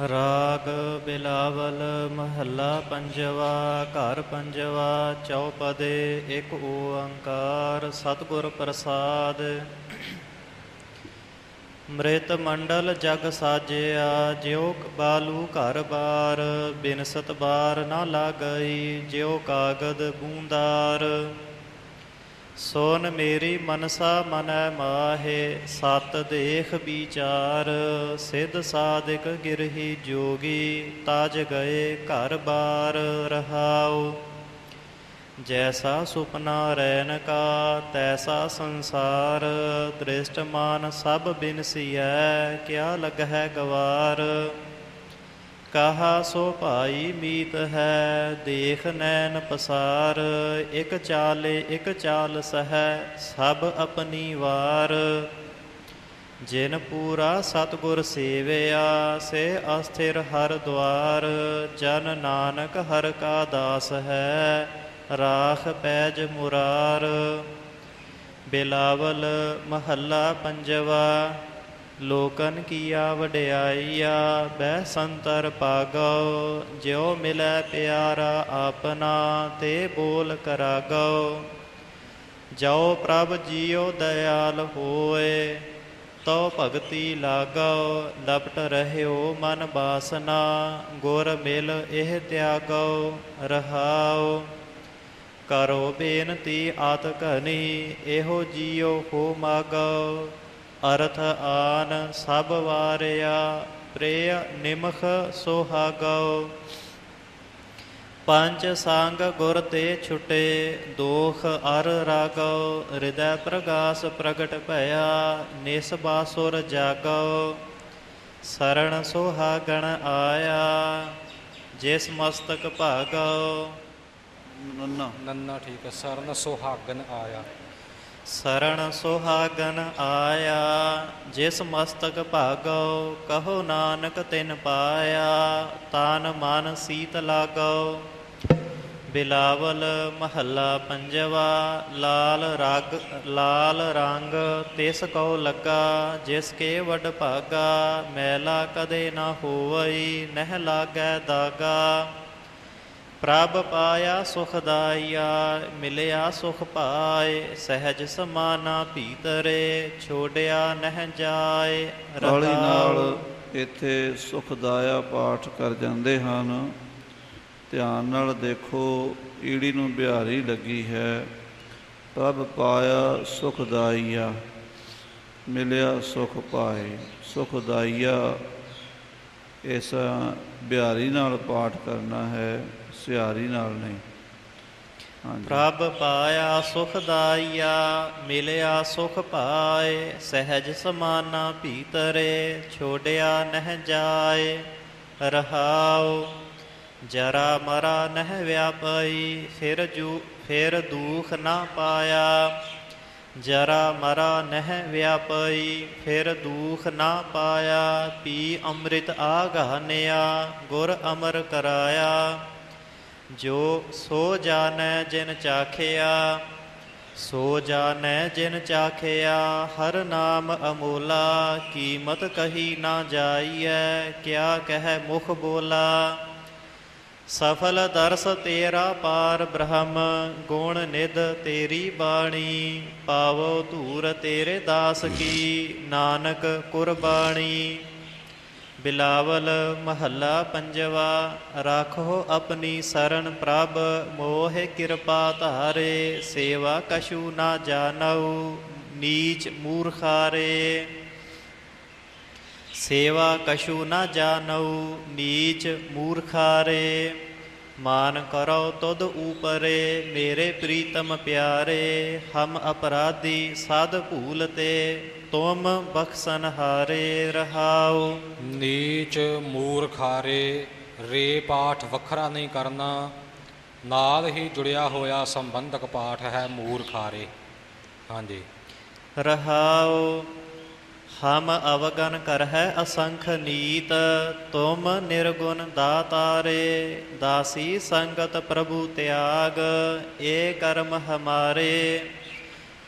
ਰਾਗ ਬਿਲਾਵਲ ਮਹੱਲਾ ਪੰਜਵਾ, ਘਰ ਪੰਜਵਾ, ਚੌਪਦੇ ਇੱਕ ਓੰਕਾਰ, ਸਤਿਗੁਰ ਪ੍ਰਸਾਦ। ਮ੍ਰਿਤ ਮੰਡਲ ਜਗ ਸਾਜਿਆ, ਜਿਉ ਬਾਲੂ ਘਰ ਬਾਰ, ਬਿਨਸਤ ਬਾਰ ਨਾ ਲਾਗਈ, ਜਿਉ ਕਾਗਦ ਬੂੰਦਾਰ। ਸੋਨ ਮੇਰੀ ਮਨਸਾ ਮਨੈ ਮਾਹੇ, ਸਤ ਦੇਖ ਵਿਚਾਰ। ਸਿਧ ਸਾਧਿਕ ਗਿਰਹੀ ਜੋਗੀ, ਤਾਜ ਗਏ ਘਰ ਬਾਰ ਰਹਾਉ। ਜੈਸਾ ਸੁਪਨਾ ਰੈਨ ਕਾ, ਤੈਸਾ ਸੰਸਾਰ। ਦ੍ਰਿਸ਼ਟਮਾਨ ਸਭ ਬਿਨਸੀਐ ਕਿਆ ਲਗਹਿ ਗਵਾਰ। ਕਹਾ ਸੋ ਭਾਈ ਮੀਤ ਹੈ, ਦੇਖ ਨੈਣ ਪਸਾਰ, ਇਕ ਚਾਲੇ ਇਕ ਚਾਲ ਸਹਿ, ਸਭ ਆਪਣੀ ਵਾਰ। ਜਿਨ ਪੂਰਾ ਸਤਗੁਰ ਸੇਵਿਆ, ਸੇ ਅਸਥਿਰ ਹਰ ਦਵਾਰ। ਜਨ ਨਾਨਕ ਹਰ ਕਾ ਦਾਸ ਹੈ, ਰਾਖ ਪੈਜ ਮੁਰਾਰ। ਬਿਲਾਵਲ ਮਹੱਲਾ ਪੰਜਵਾ ਲੋਕਨ ਕੀਆ ਵਡਿਆਈਆ, ਬਹਿ ਸੰਤਰ ਪਾਗਉ ਜਿਉ ਮਿਲੈ ਪਿਆਰਾ ਆਪਣਾ, ਤੇ ਬੋਲ ਕਰਾਗਉ ਜੋ ਪ੍ਰਭ ਜੀਉ ਦਇਆਲ ਹੋਏ, ਤਉ ਭਗਤੀ ਲਾਗਉ ਲਪਟ ਰਹਿਓ ਮਨ ਬਾਸਨਾ, ਗੁਰ ਮਿਲ ਇਹ ਤਿਆਗਉ ਰਹਾਉ ਕਰੋ ਬੇਨਤੀ ਆਤ ਘਨੀ, ਇਹੋ ਜੀਉ ਹੋ ਮਾਗਉ ਅਰਥ ਆਨ ਸਭ ਵਾਰਿਆ ਪ੍ਰੇਯ ਨਿਮਖ ਸੁਹਾਗਉ। ਪੰਜ ਸੰਗ ਗੁਰ ਤੇ ਛੁਟੇ ਦੋਖ ਅਰ ਰਾਗਉ। ਹਿਰਦੈ ਪ੍ਰਗਾਸ ਪ੍ਰਗਟ ਭਇਆ ਨਿਸ ਬਾਸੁਰ ਜਾਗਉ। ਸਰਣ ਸੁਹਾਗਣ ਆਇਆ ਜਿਸ ਮਸਤਕ ਭਾਗਉ। ਨੰਨਾ। ਨੰਨਾ ਠੀਕ ਹੈ ਸਰਨ ਸੁਹਾਗਨ ਆਇਆ। ਸਰਣ ਸੁਹਾਗਨ ਆਇਆ, ਜਿਸ ਮਸਤਕ ਭਾਗਉ, ਕਹੋ ਨਾਨਕ ਤਿਨ ਪਾਇਆ, ਤਾਨ ਮਨ ਸੀਤ ਲਾਗਉ। ਬਿਲਾਵਲ ਮਹੱਲਾ ਪੰਜਵਾ, ਲਾਲ ਰਗ, ਲਾਲ ਰੰਗ ਤਿਸ ਕਉ ਲੱਗਾ, ਜਿਸ ਕੇ ਵਡ ਭਾਗਾ, ਮੈਲਾ ਕਦੇ ਨਾ ਹੋਵਈ, ਨਹਿ ਲਾਗੈ ਦਾਗਾ। ਪ੍ਰਭ ਪਾਇਆ ਸੁਖਦਾਈਆ ਮਿਲਿਆ ਸੁਖ ਪਾਏ ਸਹਿਜ ਸਮਾਨਾ ਭੀਤਰੇ ਛੋੜਿਆ ਨਹਿ ਜਾਏ ਕਾਲੀ ਨਾਲ। ਇੱਥੇ ਸੁਖਦਾਇਆ ਪਾਠ ਕਰ ਜਾਂਦੇ ਹਨ। ਧਿਆਨ ਨਾਲ ਦੇਖੋ ਈੜੀ ਨੂੰ ਬਿਹਾਰੀ ਲੱਗੀ ਹੈ। ਪ੍ਰਭ ਪਾਇਆ ਸੁਖਦਾਈਆ ਮਿਲਿਆ ਸੁਖ ਪਾਏ। ਸੁਖਦਾਈਆ ਇਸ ਬਿਹਾਰੀ ਨਾਲ ਪਾਠ ਕਰਨਾ ਹੈ। ਸਿਹਾਰੀ ਨਾਲ ਨਹੀਂ। ਹਾਂਜੀ। ਪ੍ਰਭ ਪਾਇਆ ਸੁਖਦਾਈਆ ਮਿਲਿਆ ਸੁਖ ਪਾਏ, ਸਹਿਜ ਸਮਾਨਾ ਭੀਤਰੇ ਛੋੜਿਆ ਨਹਿ ਜਾਏ, ਰਹਾਉ, ਜਰਾ ਮਰਾ ਨਹਿ ਵਿਆਪਈ, ਫਿਰ ਜੂ, ਫਿਰ ਦੁਖ ਨਾ ਪਾਇਆ, ਜਰਾ ਮਰਾ ਨਹਿ ਵਿਆਪਈ, ਫਿਰ ਦੁਖ ਨਾ ਪਾਇਆ, ਪੀ ਅੰਮ੍ਰਿਤ ਆਗਾਨਿਆ, ਗੁਰ ਅਮਰ ਕਰਾਇਆ ਜੋ ਸੋ ਜਾਣੈ ਜਿਨ ਚਾਖਿਆ, ਸੋ ਜਾਣੈ ਜਿਨ ਚਾਖਿਆ, ਹਰ ਨਾਮ ਅਮੋਲਾ, ਕੀਮਤ ਕਹੀ ਨਾ ਜਾਈਐ, ਕਿਆ ਕਹਿ ਮੁਖ ਬੋਲਾ। ਸਫਲ ਦਰਸ ਤੇਰਾ ਪਾਰ ਬ੍ਰਹਮ, ਗੁਣ ਨਿਧ ਤੇਰੀ ਬਾਣੀ, ਪਾਵੋ ਧੂਰ ਤੇਰੇ ਦਾਸ ਕੀ, ਨਾਨਕ ਕੁਰਬਾਣੀ। ਬਿਲਾਵਲ ਮਹੱਲਾ ਪੰਜਵਾ, ਰਾਖੋ ਆਪਣੀ ਸਰਨ ਪ੍ਰਭ, ਮੋਹ ਕਿਰਪਾ ਧਾਰੇ, ਸੇਵਾ ਕਛੂ ਨਾ ਜਾਣਉ, ਨੀਚ ਮੂਰਖਾਰੇ। ਸੇਵਾ ਕਛੂ ਨਾ ਜਾਣਉ, ਨੀਚ ਮੂਰਖਾਰੇ। ਮਾਨ ਕਰੋ ਤੁਧ ਉਪਰੇ, ਮੇਰੇ ਪ੍ਰੀਤਮ ਪਿਆਰੇ, ਹਮ ਅਪਰਾਧੀ ਸਾਧ ਭੂਲ ਤੇ। ਤੁਮ ਬਖਸ਼ਨ ਹਾਰੇ ਰਹਾਉ। ਨੀਚ ਮੂਰਖਾਰੇ ਰੇ ਪਾਠ ਵੱਖਰਾ ਨਹੀਂ ਕਰਨਾ। ਨਾਲ ਹੀ ਜੁੜਿਆ ਹੋਇਆ ਸੰਬੰਧਕ ਪਾਠ ਹੈ ਮੂਰਖਾਰੇ। ਹਾਂਜੀ। ਰਹਾਉ ਹਮ ਅਵਗਨ ਕਰ ਹੈ ਅਸੰਖ ਨੀਤ ਤੁਮ ਨਿਰਗੁਣ ਦਾਤਾਰੇ ਦਾਸੀ ਸੰਗਤ ਪ੍ਰਭੂ ਤਿਆਗ ਏ ਕਰਮ ਹਮਾਰੇ।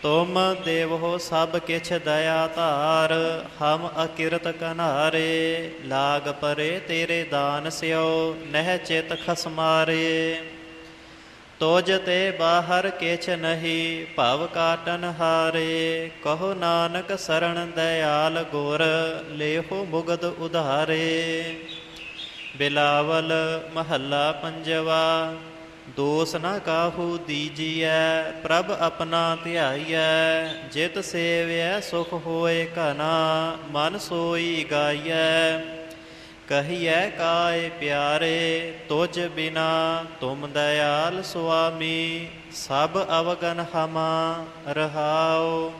ਤੁਮ ਦੇਵੋ ਸਭ ਕਿਛ ਦਇਆ ਧਾਰ, ਹਮ ਅਕਿਰਤ ਕਨਾਰੇ, ਲਾਗ ਪਰੇ ਤੇਰੇ ਦਾਨ ਸਿਓ, ਨਹਿ ਚਿਤ ਖਸਮਾਰੇ ਤੋਜ ਤੇ ਬਾਹਰ ਕਿਛ ਨਹੀਂ, ਭਵ ਕਾਟਨ ਹਾਰੇ। ਕਹੋ ਨਾਨਕ ਸਰਣ ਦਇਆਲ ਗੁਰ, ਲੇਹੋ ਮੁਗਦ ਉਧਾਰੇ। ਬਿਲਾਵਲ ਮਹੱਲਾ ਪੰਜਵਾ ਦੋਸ ਨਾ ਕਾਹੂ ਦੀਜੀਐ, ਪ੍ਰਭ ਆਪਣਾ ਧਿਆਈਐ, ਜਿਤ ਸੇਵਿਐ ਸੁਖ ਹੋਏ ਘਨਾ ਮਨ ਸੋਈ ਗਾਈਐ। ਕਹੀਐ, ਕਾਏ ਪਿਆਰੇ, ਤੁਝ ਬਿਨਾ ਤੁਮ ਦਇਆਲ ਸੁਆਮੀ, ਸਭ ਅਵਗਨ ਹਮਾ ਰਹਾਓ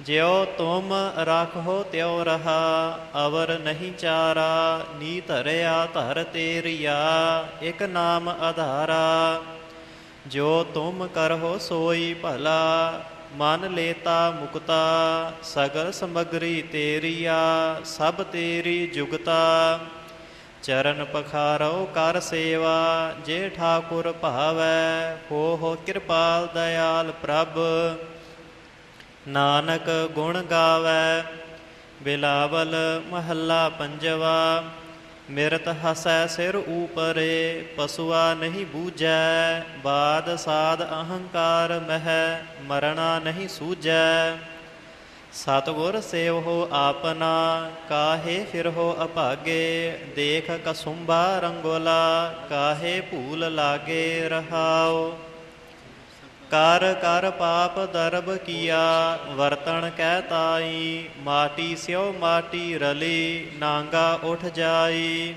ਜਿਉ ਤੁਮ ਰੱਖੋ ਤਿਉ ਰਹਾ, ਅਵਰ ਨਹੀਂ ਚਾਰਾ, ਨੀ ਧਰਿਆ ਧਰ ਤੇਰੀਆ, ਇਕ ਨਾਮ ਆਧਾਰਾ। ਜੋ ਤੁਮ ਕਰਹੁ ਸੋਈ ਭਲਾ, ਮਨ ਲੇਤਾ ਮੁਕਤਾ, ਸਗਲ ਸਮਗਰੀ ਤੇਰੀਆ, ਸਭ ਤੇਰੀ ਜੁਗਤਾ। ਚਰਨ ਪਖਾਰੋ ਕਰ ਸੇਵਾ, ਜੇ ਠਾਕੁਰ ਭਾਵੈ ਹੋ ਹੋ ਕਿਰਪਾਲ ਦਇਆਲ ਪ੍ਰਭ। ਨਾਨਕ ਗੁਣ ਗਾਵੈ, ਬਿਲਾਵਲ ਮਹੱਲਾ ਪੰਜਵਾ, ਮਿਰਤ ਹਸੈ ਸਿਰ ਊਪਰੇ, ਪਸੁਆ ਨਹੀਂ ਬੂਝੈ, ਬਾਦ ਸਾਧ ਅਹੰਕਾਰ ਮਹਿ, ਮਰਣਾ ਨਹੀਂ ਸੂਝੈ। ਸਤਿਗੁਰ ਸੇਵਹੋ ਆਪਨਾ ਕਾਹੇ ਫਿਰਹੋ ਅਭਾਗੇ, ਦੇਖ ਕਸੁੰਬਾ ਰੰਗੋਲਾ, ਕਾਹੇ ਭੂਲ ਲਾਗੇ ਰਹਾਓ ਕਰ ਕਰ ਪਾਪ ਦਰਬ ਕੀਆ, ਵਰਤਣ ਕਹਿ ਤਾਈ, ਮਾਟੀ ਸਿਓ ਮਾਟੀ ਰਲੀ, ਨਾਂਗਾ ਉਠ ਜਾਈ।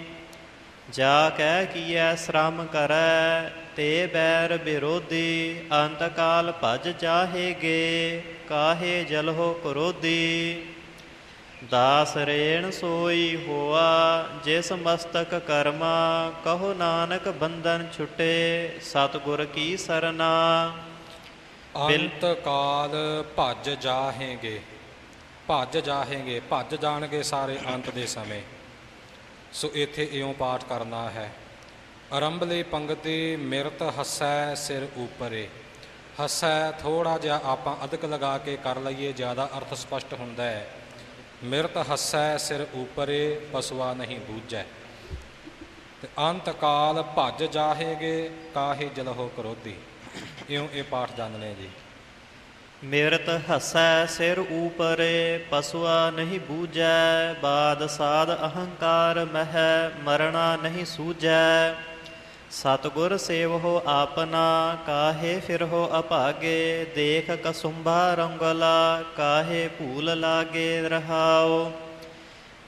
ਜਾ ਕਹਿ ਕੀਐ ਸ਼ਰਮ ਕਰੈ, ਤੇ ਬੈਰ ਵਿਰੋਧੀ ਅੰਤ ਕਾਲ ਭਜ ਜਾਹੇਗੇ ਕਾਹੇ ਜਲਹੁ ਕਰੋਧੀ। ਦਾਸ ਰੇਣ ਸੋਈ ਹੋਆ, ਜਿਸ ਮਸਤਕ ਕਰਮਾ, ਕਹੋ ਨਾਨਕ ਬੰਧਨ ਛੁਟੇ, ਸਤਿਗੁਰ ਕੀ ਸਰਨਾ। ਅੰਤ ਕਾਲ ਭੱਜ ਜਾਹੇਗੇ। ਭੱਜ ਜਾਹੇਗੇ, ਭੱਜ ਜਾਣਗੇ ਸਾਰੇ ਅੰਤ ਦੇ ਸਮੇਂ। ਸੋ ਇੱਥੇ ਇਉਂ ਪਾਠ ਕਰਨਾ ਹੈ। ਆਰੰਭਲੀ ਪੰਗਤੀ ਮਿਰਤ ਹਸੈ ਸਿਰ ਉਪਰੇ। ਹਸੈ ਥੋੜਾ ਜਿਹਾ ਆਪਾਂ ਅਦਕ ਲਗਾ ਕੇ ਕਰ ਲਈਏ, ਜ਼ਿਆਦਾ ਅਰਥ ਸਪਸ਼ਟ ਹੁੰਦਾ ਹੈ। ਮਿਰਤ ਹਸੈ ਸਿਰ ਉਪਰੇ, ਪਸਵਾ ਨਹੀਂ ਬੂਝੈ। ਤੇ ਅੰਤ ਕਾਲ ਭੱਜ ਜਾਹੇਗੇ, ਕਾਹੇ ਜਲਹੋ ਕਰੋਧੀ। ਇਉਂ ਇਹ ਪਾਠ ਜਾਣਨੇ ਜੀ। ਮਿਰਤ ਹਸੈ ਸਿਰ ਊਪਰੇ ਪਸੁਆ ਨਹੀਂ ਬੂਝੈ, ਬਾਦ ਸਾਧ ਅਹੰਕਾਰ ਮਹਿ, ਮਰਣਾ ਨਹੀਂ ਸੂਝੈ। ਸਤਿਗੁਰ ਸੇਵਹੋ ਆਪਨਾ ਕਾਹੇ ਫਿਰਹੋ ਅਭਾਗੇ, ਦੇਖ ਕਸੁੰਭਾ ਰੰਗਲਾ, ਕਾਹੇ ਭੂਲ ਲਾਗੇ ਰਹਾਓ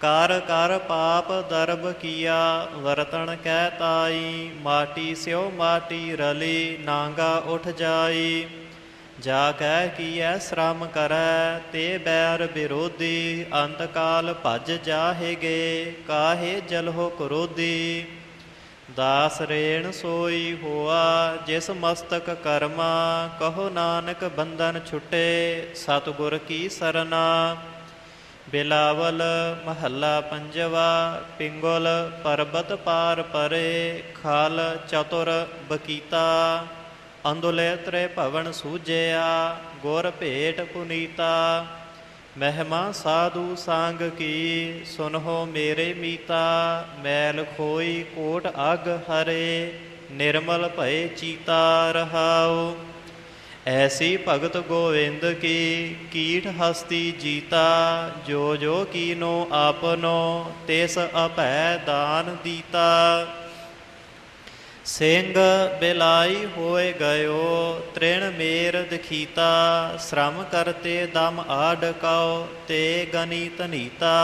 ਕਰ ਕਰ ਪਾਪ ਦਰਬ ਕੀਆ, ਵਰਤਣ ਕਹਿ ਤਾਈ, ਮਾਟੀ ਸਿਓ ਮਾਟੀ ਰਲੀ, ਨਾਂਗਾ ਉਠ ਜਾਈ। ਜਾ ਕਹਿ ਕੀਐ ਸ਼ਰਮ ਕਰੈ, ਤੇ ਬੈਰ ਵਿਰੋਧੀ ਅੰਤ ਕਾਲ ਭਜ ਜਾਹੇਗੇ ਕਾਹੇ ਜਲਹੁ ਕਰੋਧੀ। ਦਾਸ ਰੇਣ ਸੋਈ ਹੋਆ, ਜਿਸ ਮਸਤਕ ਕਰਮਾ, ਕਹੋ ਨਾਨਕ ਬੰਧਨ ਛੁਟੇ, ਸਤਿਗੁਰ ਕੀ ਸਰਨਾ। ਬਿਲਾਵਲ ਮਹੱਲਾ ਪੰਜਵਾ, ਪਿੰਗਲ ਪਰਬਤ ਪਾਰ ਪਰੇ, ਖਾਲ ਚਤੁਰ ਬਕੀਤਾ। ਅੰਦੋਲੇ ਤਰੇ ਭਵਨ ਸੂਜਿਆ, ਗੁਰ ਭੇਟ ਪੁਨੀਤਾ। ਮਹਿਮਾ ਸਾਧੂ ਸੰਗ ਕੀ, ਸੁਨਹੋ ਮੇਰੇ ਮੀਤਾ। ਮੈਲ ਖੋਈ ਕੋਟ ਅਗ ਹਰੇ, ਨਿਰਮਲ ਭਏ ਚੀਤਾ ਰਹਾਉ। ਐਸੀ ਭਗਤ ਗੋਵਿੰਦ ਕੀ ਕੀਟ ਹਸਤੀ ਜੀਤਾ, ਜੋ ਜੋ ਕੀਨੋ ਆਪਨੋ, ਤਿਸ ਅਭੈ ਦਾਨ ਦੀਤਾ। ਸਿੰਘ ਬਿਲਾਈ ਹੋਏ ਗਇਓ, ਤ੍ਰਿਣ ਮੇਰ ਦਖੀਤਾ, ਸ਼ਰਮ ਕਰਤੇ ਦਮ ਆਡ ਕਉ ਤੇ ਗਨੀ ਤਨੀਤਾ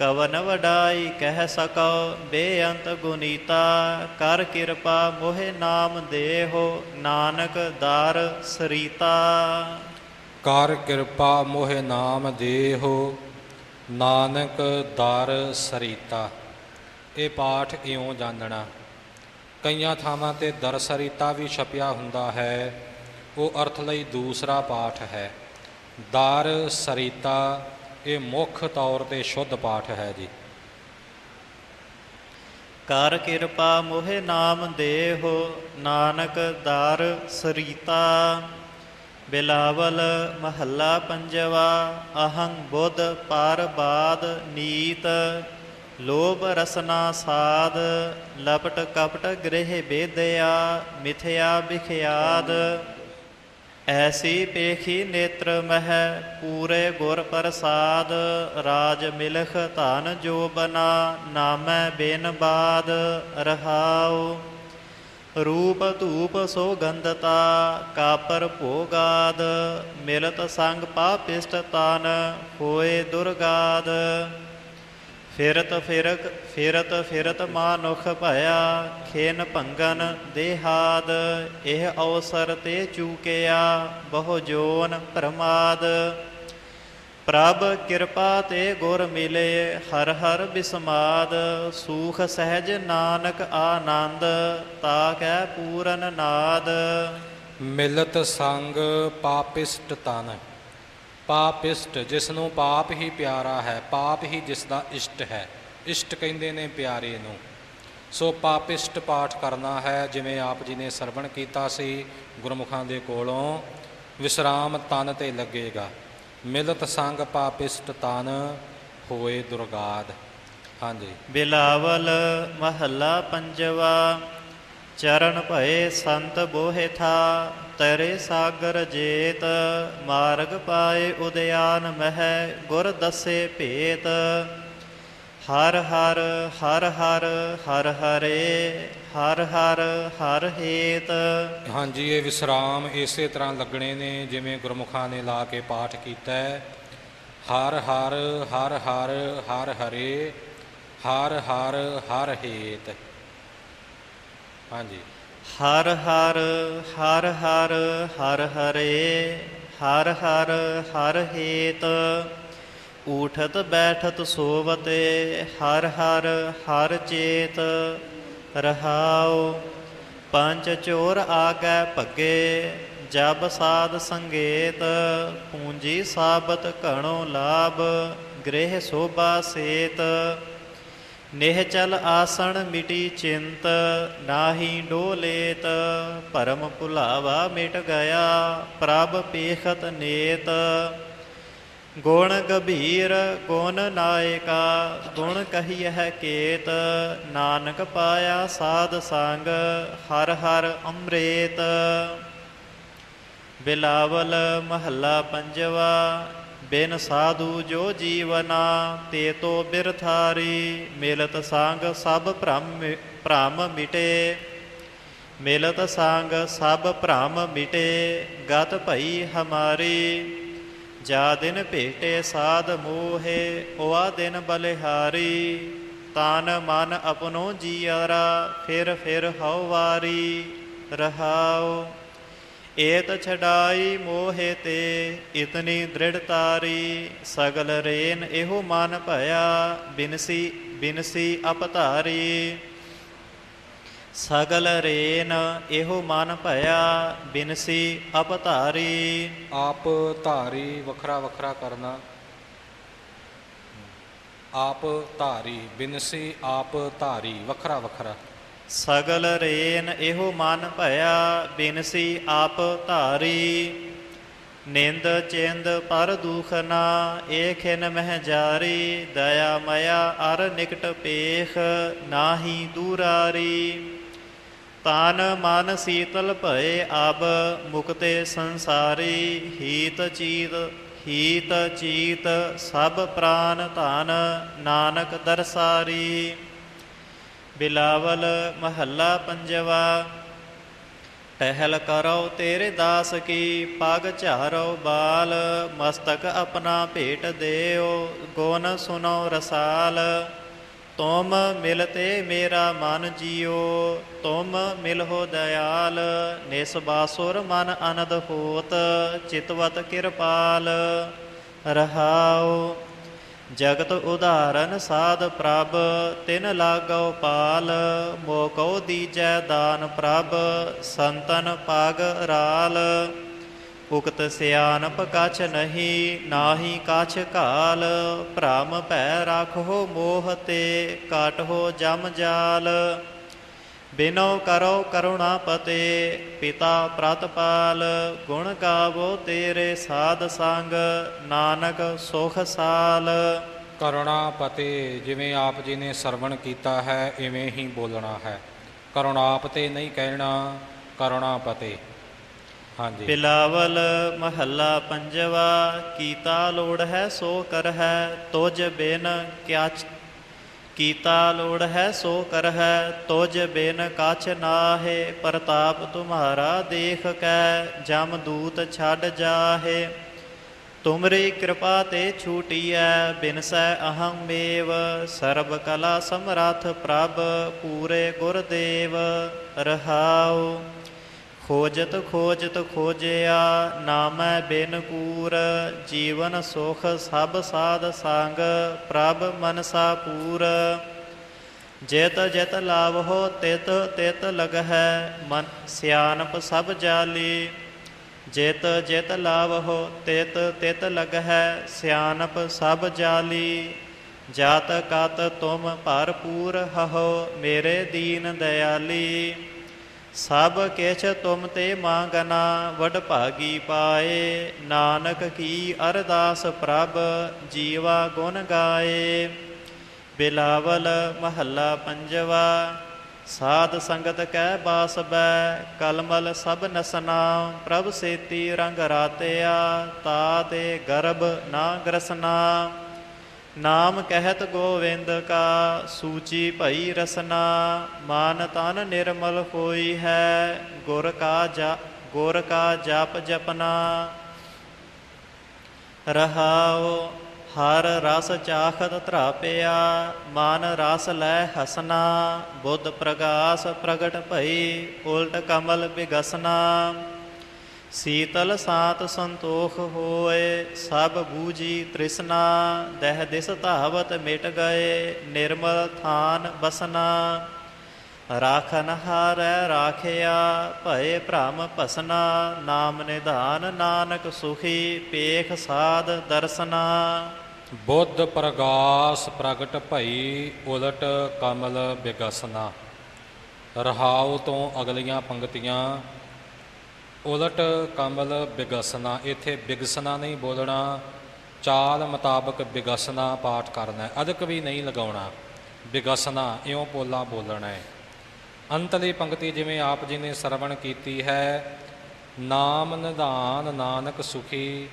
ਕਵਨ ਵਡਾਈ ਕਹਿ ਸਕਉ ਬੇਅੰਤ ਗੁਨੀਤਾ, ਕਰ ਕਿਰਪਾ ਮੋਹਿ ਨਾਮ ਦੇਹੋ, ਨਾਨਕ ਦਰ ਸਰੀਤਾ। ਕਰ ਕਿਰਪਾ ਮੋਹਿ ਨਾਮ ਦੇਹੋ, ਨਾਨਕ ਦਰ ਸਰੀਤਾ। ਇਹ ਪਾਠ ਇਉਂ ਜਾਣਨਾ, ਕਈਆਂ ਥਾਵਾਂ ਤੇ ਦਰ ਸਰੀਤਾ ਵੀ ਛਪਿਆ ਹੁੰਦਾ ਹੈ, ਉਹ ਅਰਥ ਲਈ ਦੂਸਰਾ ਪਾਠ ਹੈ। ਦਰ ਸਰੀਤਾ ਇਹ ਮੁੱਖ ਤੌਰ ਤੇ ਸ਼ੁੱਧ ਪਾਠ ਹੈ ਜੀ। ਕਰ ਕਿਰਪਾ ਮੋਹਿ ਨਾਮ ਦੇਹੋ, ਨਾਨਕ ਦਾਰ ਸਰੀਤਾ। ਬਿਲਾਵਲ ਮਹੱਲਾ ਪੰਜਵਾ, ਅਹੰ ਬੁੱਧ ਪਰ ਬਾਦ ਨੀਤ। ਲੋਭ ਰਸਨਾ ਸਾਧ, ਲਪਟ ਕਪਟ ਗ੍ਰਹਿ ਬੇਦਿਆ, ਮਿਥਿਆ ਬਿਖਿਆਦ। ਐਸੀ ਪੇਖੀ ਨੇਤਰ ਮਹਿ ਪੂਰੇ ਗੁਰ ਪ੍ਰਸਾਦ, ਰਾਜ ਮਿਲਖ ਧਨ ਜੋ ਬਨਾ, ਨਾਮੈ ਬੇਨ ਬਾਦ ਰਹਾਉ। ਰੂਪ ਧੂਪ ਸੋਗੰਧਤਾ ਕਾਪਰ ਭੋਗਾਦ ਮਿਲਤ ਸੰਗ ਪਾਪਿਸ਼ਟ ਤਨ, ਹੋਏ ਦੁਰਗਾਦ। ਫਿਰਤ ਫਿਰਕ, ਫਿਰਤ ਫਿਰਤ ਮਾਨੁਖ ਭਇਆ, ਖੇਨ ਭੰਗਨ ਦੇਹਾਦ, ਇਹ ਅਵਸਰ ਤੇ ਚੂਕਿਆ, ਬਹੁ ਜੋਨ ਪ੍ਰਮਾਦ। ਪ੍ਰਭ ਕਿਰਪਾ ਤੇ ਗੁਰ ਮਿਲੇ, ਹਰ ਹਰ ਬਿਸਮਾਦ। ਸੂਖ ਸਹਿਜ ਨਾਨਕ ਆਨੰਦ, ਤਾ ਕੈ ਪੂਰਨ ਨਾਦ। ਮਿਲਤ ਸੰਗ ਪਾਪਿਸ਼ਟ ਤਨ। ਪਾਪਿਸ਼ਟ ਜਿਸ ਨੂੰ ਪਾਪ ਹੀ ਪਿਆਰਾ ਹੈ, ਪਾਪ ਹੀ ਜਿਸ ਦਾ ਇਸ਼ਟ ਹੈ। ਇਸ਼ਟ ਕਹਿੰਦੇ ਨੇ ਪਿਆਰੇ ਨੂੰ। ਸੋ ਪਾਪਿਸ਼ਟ ਪਾਠ ਕਰਨਾ ਹੈ, ਜਿਵੇਂ ਆਪ ਜੀ ਨੇ ਸਰਵਣ ਕੀਤਾ ਸੀ ਗੁਰਮੁਖਾਂ ਦੇ ਕੋਲੋਂ, ਵਿਸਰਾਮ ਤਨ ਤੇ ਲੱਗੇਗਾ। ਮਿਲਤ ਸੰਗ ਪਾਪਿਸ਼ਟ ਤਨ ਹੋਏ ਦੁਰਗਾਦ। ਹਾਂਜੀ। ਬਿਲਾਵਲ ਮਹੱਲਾ ਪੰਜਵਾ ਚਰਨ ਭਏ ਸੰਤ ਬੋਹਿ ਥਾ, ਤਰੇ ਸਾਗਰ ਜੇਤ, ਮਾਰਗ ਪਾਏ ਉਦਿਆਨ ਮਹਿ, ਗੁਰ ਦਸੇ ਭੇਤ। ਹਰ ਹਰ ਹਰ ਹਰ ਹਰ ਹਰੇ, ਹਰ ਹਰ ਹਰ ਹੇਤ। ਹਾਂਜੀ, ਇਹ ਵਿਸਰਾਮ ਇਸੇ ਤਰ੍ਹਾਂ ਲੱਗਣੇ ਨੇ ਜਿਵੇਂ ਗੁਰਮੁਖਾਂ ਨੇ ਲਾ ਕੇ ਪਾਠ ਕੀਤਾ ਹੈ। ਹਰ ਹਰ ਹਰ ਹਰ ਹਰ ਹਰੇ, ਹਰ ਹਰ ਹਰ ਹੇਤ। ਹਾਂਜੀ। ਹਰ ਹਰ ਹਰ ਹਰ ਹਰ ਹਰੇ, ਹਰ ਹਰ ਹਰ ਹੇਤ। ਊਠਤ ਬੈਠਤ ਸੋਵਤੇ, ਹਰ ਹਰ ਹਰ ਚੇਤ। ਰਹਾਉ, ਪੰਜ ਚੋਰ ਆਗੈ ਭੱਗੇ, ਜਬ ਸਾਧ ਸੰਗੇਤ। ਪੂੰਜੀ ਸਾਬਤ ਘਣੋ ਲਾਭ, ਗ੍ਰਹਿ ਸੋਭਾ ਸੇਤ। ਨਿਹਚਲ ਆਸਣ ਮਿਟੀ ਚਿੰਤ, ਨਾਹੀ ਡੋਲੇਤ ਪਰਮ ਭੁਲਾਵਾ ਮਿਟ ਗਿਆ, ਪ੍ਰਭ ਪੇਖਤ ਨੇਤ। ਗੁਣ ਗਭੀਰ, ਗੁਣ ਨਾਇਕਾ, ਗੁਣ ਕਹੀ ਹੈ ਕੇਤ। ਨਾਨਕ ਪਾਇਆ ਸਾਧ ਸੰਗ, ਹਰ ਹਰ ਅੰਮ੍ਰੇਤ। ਬਿਲਾਵਲ ਮਹੱਲਾ ਪੰਜਵਾ ਬਿਨ ਸਾਧੂ ਜੋ ਜੀਵਨਾ, ਤੇ ਤੋ ਬਿਰਥਾਰੀ, ਮਿਲਤ ਸੰਗ ਸਭ ਭ੍ਰਮ ਭ੍ਰਮ ਮਿਟੇ। ਮਿਲਤ ਸੰਗ ਸਭ ਭ੍ਰਮ ਮਿਟੇ, ਗਤ ਭਈ ਹਮਾਰੀ। ਜਾ ਦਿਨ ਭੇਟੇ ਸਾਧ ਮੋਹੇ, ਓਆ ਦਿਨ ਬਲਿਹਾਰੀ। ਤਨ ਮਨ ਆਪਣੋ ਜੀਆਰਾ, ਫਿਰ ਫਿਰ ਹਉ ਵਾਰੀ। ਰਹਾਉ। ਏਤ ਛਡਾਈ ਮੋਹਿ ਤੇ, ਇਤਨੀ ਦ੍ਰਿੜਤਾਰੀ ਸਗਲ ਰੇਨ ਇਹੋ ਮਨ ਭਇਆ, ਬਿਨਸੀ ਬਿਨਸੀ ਅਪਧਾਰੀ। ਸਗਲ ਰੇਨ ਇਹੋ ਮਨ ਭਇਆ, ਬਿਨਸੀ ਅਪਧਾਰੀ। ਆਪ ਧਾਰੀ ਵੱਖਰਾ ਵੱਖਰਾ ਕਰਨਾ। ਆਪ ਧਾਰੀ, ਬਿਨਸੀ ਆਪ ਧਾਰੀ ਵੱਖਰਾ ਵੱਖਰਾ। ਸਗਲ ਰੇਨ ਇਹੋ ਮਨ ਭਇਆ, ਬਿਨਸੀ ਆਪ ਧਾਰੀ। ਨਿੰਦ ਚਿੰਦ ਪਰ ਦੁਖ ਨਾ, ਏਖਿਨ ਮਹਿ ਜਾਰੀ। ਦਇਆ ਮਇਆ ਅਰ ਨਿਕਟ ਪੇਖ, ਨਾਹੀ ਦੂਰਾਰੀ। ਤਨ ਮਨ ਸੀਤਲ ਭਏ ਅਬ, ਮੁਕਤੇ ਸੰਸਾਰੀ। ਹੀਤ ਚੀਤ ਹੀਤ ਚੀਤ, ਸਭ ਪ੍ਰਾਨ ਧਨ, ਨਾਨਕ ਦਰਸਾਰੀ। ਬਿਲਾਵਲ ਮਹੱਲਾ ਪੰਜਵਾ, ਟਹਿਲ ਕਰੋ ਤੇਰੇ ਦਾਸ ਕੀ, ਪਗ ਝਾਰੋ ਬਾਲ, ਮਸਤਕ ਆਪਣਾ ਭੇਟ ਦੇਓ, ਗੁਣ ਸੁਨੋ ਰਸਾਲ। ਤੁਮ ਮਿਲਤੇ ਮੇਰਾ ਮਨ ਜੀਓ, ਤੁਮ ਮਿਲਹੁ ਦਇਆਲ। ਨਿਸਬਾਸੁਰ ਮਨ ਅਨੰਦ ਹੋਤ, ਚਿਤਵਤ ਕਿਰਪਾਲ। ਰਹਾਓ ਜਗਤ ਉਦਾਹਰਨ ਸਾਧ ਪ੍ਰਭ, ਤਿਨ ਲਾਗਉ ਪਾਲ ਮੋਕਉ ਦੀਜੈ ਦਾਨ ਪ੍ਰਭ, ਸੰਤਨ ਪਾਗ ਰਾਲ। ਉਕਤ ਸਿਆਨਪ ਕਛ ਨਹੀਂ, ਨਾਹੀ ਕਛ ਕਾਲ, ਭ੍ਰਮ ਭੈ ਰਾਖੋ ਮੋਹ ਤੇ ਕਾਟੋ ਜਮ ਜਾਲ। ਬਿਨੋ ਕਰੋ ਕਰੁਣਾਪਤੇ ਪਿਤਾ ਪ੍ਰਤਪਾਲ ਗੁਣ ਗਾਵੋ ਤੇਰੇ ਸਾਧ ਸੰਗ ਨਾਨਕ ਸੁਖ ਸਾਲ। ਕਰੁਣਾਪਤੇ ਜਿਵੇਂ ਆਪ ਜੀ ਨੇ ਸਰਵਣ ਕੀਤਾ ਹੈ ਇਵੇਂ ਹੀ ਬੋਲਣਾ ਹੈ। ਕਰੁਣਾਪਤੇ ਨਹੀਂ ਕਹਿਣਾ ਕਰੁਣਾਪਤੇ। ਹਾਂਜੀ। ਬਿਲਾਵਲ ਮਹੱਲਾ ਪੰਜਵਾ ਕੀਤਾ ਲੋੜ ਹੈ ਸੋ ਕਰ ਹੈ ਤੁਜ ਬਿਨ ਕਿਆ ਕੀਤਾ ਲੋੜ ਹੈ ਸੋ ਕਰ ਹੈ ਤੁਜ ਬਿਨ ਕਛ ਨਾਹੇ, ਪ੍ਰਤਾਪ ਤੁਮਾਰਾ ਦੇਖ ਕੈ, ਜਮ ਦੂਤ ਛੱਡ ਜਾਹੇ। ਤੁਮਰੀ ਕਿਰਪਾ ਤੇ ਛੂਟੀਐ, ਬਿਨਸੈ ਅਹੰ ਮੇਵ। ਸਰਬ ਕਲਾ ਸਮਰੱਥ ਪ੍ਰਭ, ਪੂਰੇ ਗੁਰਦੇਵ ਰਹਾਉ। ਖੋਜਤ ਖੋਜਤ ਖੋਜਿਆ, ਨਾਮੈ ਬਿਨ ਕੂਰ, ਜੀਵਨ ਸੁਖ ਸਭ ਸਾਧ ਸੰਗ, ਪ੍ਰਭ ਮਨਸਾ ਪੂਰ। ਜਿਤ ਜਿਤ ਲਾਭ ਹੋ ਤਿਤ ਤਿਤ ਲਗਹਿ, ਮਨ ਸਿਆਨਪ ਸਭ ਜਾਲੀ। ਜਿਤ ਜਿਤ ਲਾਭ ਹੋ ਤਿਤ ਤਿਤ ਲਗਹਿ ਸਿਆਨਪ ਸਭ ਜਾਲੀ। ਜਾਤ ਕਤ ਤੁਮ ਭਰਪੂਰ ਹਹੋ ਮੇਰੇ ਦੀਨ ਦਇਆਲੀ। ਸਭ ਕਿਛ ਤੁਮ ਤੇ ਮੰਗਨਾ ਵਡ ਭਾਗੀ ਪਾਏ। ਨਾਨਕ ਕੀ ਅਰਦਾਸ ਪ੍ਰਭ, ਜੀਵਾ ਗੁਣ ਗਾਏ। ਬਿਲਾਵਲ ਮਹੱਲਾ ਪੰਜਵਾ, ਸਾਧ ਸੰਗਤ ਕੈ ਬਾਸਬੈ, ਕਲਮਲ ਸਭ ਨਸਨਾ, ਪ੍ਰਭ ਸੇਤੀ ਰੰਗ ਰਾਤਿਆ, ਤਾ ਤੇ ਗਰਭ ਨਾ ਗਰਸਨਾ। ਨਾਮ ਕਹਿਤ ਗੋਵਿੰਦ ਕਾ ਸੂਚੀ ਭਈ ਰਸਨਾ, ਮਾਨ ਤਨ ਨਿਰਮਲ ਹੋਈ ਹੈ, ਗੁਰ ਕਾ ਜਾ, ਗੁਰ ਕਾ ਜਪ ਜਪਨਾ। ਰਹਾਉ, ਹਰ ਰਸ ਚਾਖਤ ਧਰਾਪਿਆ, ਮਨ ਰਸ ਲੈ ਹਸਨਾ। ਬੁੱਧ ਪ੍ਰਗਾਸ ਪ੍ਰਗਟ ਭਈ, ਉਲਟ ਕਮਲ ਬਿਗਸਨਾ। ਸੀਤਲ ਸਾਤ ਸੰਤੋਖ ਹੋਏ, ਸਭ ਬੂਜੀ ਤ੍ਰਿਸ਼ਨਾ, ਦਹਿ ਦਿਸ ਧਾਵਤ ਮਿਟ ਗਏ, ਨਿਰਮਲ ਥਾਨ ਬਸਨਾ। ਰਾਖਨ ਹਾਰੈ ਰਾਖਿਆ, ਭਏ ਭ੍ਰਮ ਭਸਨਾ, ਨਾਮ ਨਿਧਾਨ ਨਾਨਕ ਸੁਖੀ, ਪੇਖ ਸਾਧ ਦਰਸਨਾ। ਬੁੱਧ ਪ੍ਰਗਾਸ ਪ੍ਰਗਟ ਭਈ, ਉਲਟ ਕਮਲ ਬਿਗਸਨਾ। ਰਹਾਉ ਤੋਂ ਅਗਲੀਆਂ ਪੰਕਤੀਆਂ ਉਲਟ ਕਮਲ ਬਿਗਸਨਾ, ਇੱਥੇ ਬਿਗਸਨਾ ਨਹੀਂ ਬੋਲਣਾ, ਚਾਲ ਮੁਤਾਬਕ ਬਿਗਸਨਾ ਪਾਠ ਕਰਨਾ ਹੈ। ਅਦਕ ਵੀ ਨਹੀਂ ਲਗਾਉਣਾ, ਬਿਗਸਨਾ ਇਉਂ ਪੋਲਾ ਬੋਲਣਾ ਹੈ। ਅੰਤਲੀ ਪੰਕਤੀ ਜਿਵੇਂ ਆਪ ਜੀ ਨੇ ਸਰਵਣ ਕੀਤੀ ਹੈ, ਨਾਮ ਨਿਧਾਨ ਨਾਨਕ ਸੁਖੀ,